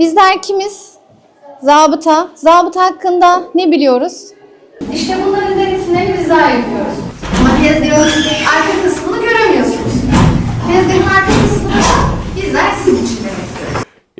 Bizler kimiz? Zabıta. Zabıta hakkında ne biliyoruz? İşte bunların denetimlerini bizler yapıyoruz.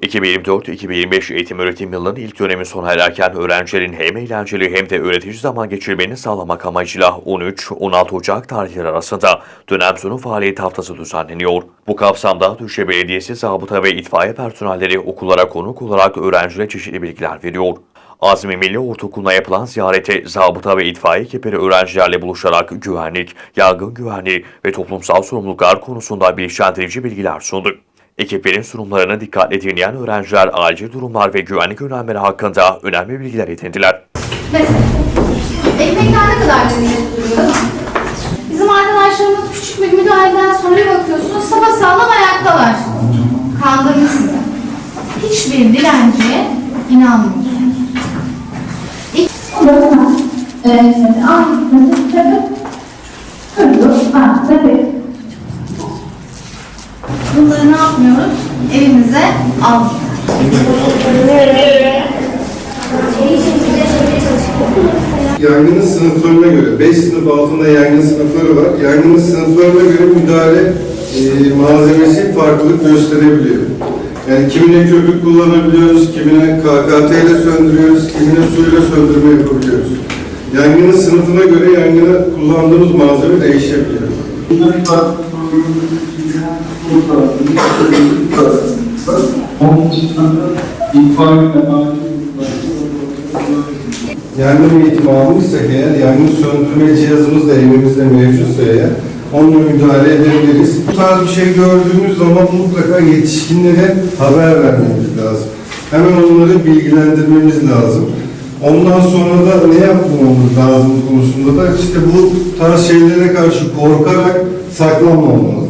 2024-2025 eğitim öğretim yılının ilk dönemi sona ererken öğrencilerin hem eğlenceli hem de öğretici zaman geçirmeni sağlamak amacıyla 13-16 Ocak tarihleri arasında dönem sonu faaliyet haftası düzenleniyor. Bu kapsamda Düşe Belediyesi zabıta ve itfaiye personelleri okullara konuk olarak öğrencilere çeşitli bilgiler veriyor. Azmi Milli Ortaokulu'na yapılan ziyarete zabıta ve itfaiye ekipleri öğrencilerle buluşarak güvenlik, yangın güvenliği ve toplumsal sorumluluklar konusunda bilinçlendirici bilgiler sundu. Ekiplerin sunumlarını dikkatle dinleyen öğrenciler acil durumlar ve güvenlik önlemleri hakkında önemli bilgiler edindiler. Mesela ekmekler ne kadar duruyor? Bizim arkadaşlarımız küçük bir müdahaleden sonra bakıyorsunuz sapasağlam ayaktalar. Kandırmış. Hiçbir dilenciye inanmıyorsunuz. Bunları ne yapmıyoruz? Yangının sınıflarına göre, 5 sınıf altında yangın sınıfları var. Yangının sınıflarına göre müdahale e, malzemesi farklılık gösterebiliyor. Yani kimine köpük kullanabiliyoruz, kimine KKT ile söndürüyoruz, kimine suyla söndürme yapabiliyoruz. Yangının sınıfına göre yangına kullandığımız malzeme değişebiliyor. Onun dışında itfaiye Yangın eğitimi almışsak eğer, yangın söndürme cihazımız da evimizde mevcutsa eğer, onunla müdahale edebiliriz. Bu tarz bir şey gördüğümüz zaman mutlaka yetişkinlere haber vermemiz lazım. Hemen onları bilgilendirmemiz lazım. Ondan sonra da ne yapmamamız lazım konusunda da işte bu tarz şeylere karşı korkarak saklanmamamız.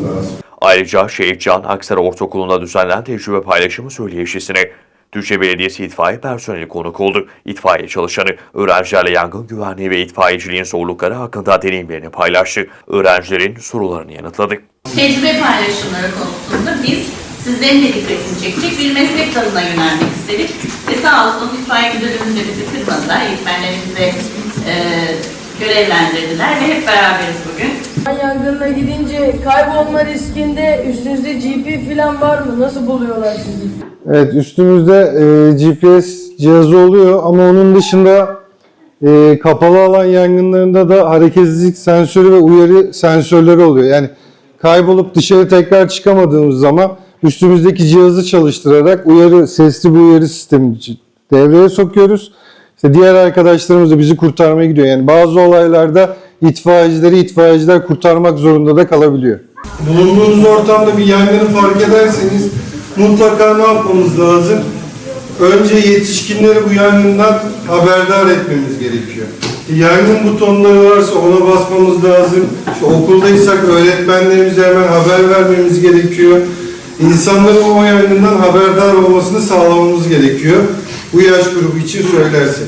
Ayrıca Şehit Can Aksarı Ortaokulu'nda düzenlenen tecrübe paylaşımı söyleşisine Düzce Belediyesi itfaiye personeli konuk oldu. İtfaiye çalışanı öğrencilerle yangın güvenliği ve itfaiyeciliğin zorlukları hakkında deneyimlerini paylaştı. Öğrencilerin sorularını yanıtladı. Tecrübe paylaşımları konusunda biz sizlerin de dikkatini çekecek bir meslek dalına yönelmek istedik. Ve sağ olsun itfaiye müdürlüğümüz de bizi kırmadılar. Eğitmenlerimize e, görevlendirdiler ve hep beraberiz bugün. Yangınla gidince kaybolma riskinde üstünüzde GP falan var mı? Nasıl buluyorlar sizi? Evet üstümüzde e, GPS cihazı oluyor ama onun dışında e, kapalı alan yangınlarında da hareketsizlik sensörü ve uyarı sensörleri oluyor. Yani kaybolup dışarı tekrar çıkamadığımız zaman üstümüzdeki cihazı çalıştırarak uyarı sesli bir uyarı sistemi devreye sokuyoruz. İşte diğer arkadaşlarımız da bizi kurtarmaya gidiyor. Yani bazı olaylarda itfaiyecileri itfaiyeciler kurtarmak zorunda da kalabiliyor. Bulunduğunuz ortamda bir yangını fark ederseniz mutlaka ne yapmamız lazım? Önce yetişkinleri bu yangından haberdar etmemiz gerekiyor. Yangın butonları varsa ona basmamız lazım. İşte okuldaysak öğretmenlerimize hemen haber vermemiz gerekiyor. İnsanların o yangından haberdar olmasını sağlamamız gerekiyor. Bu yaş grubu için söylersek.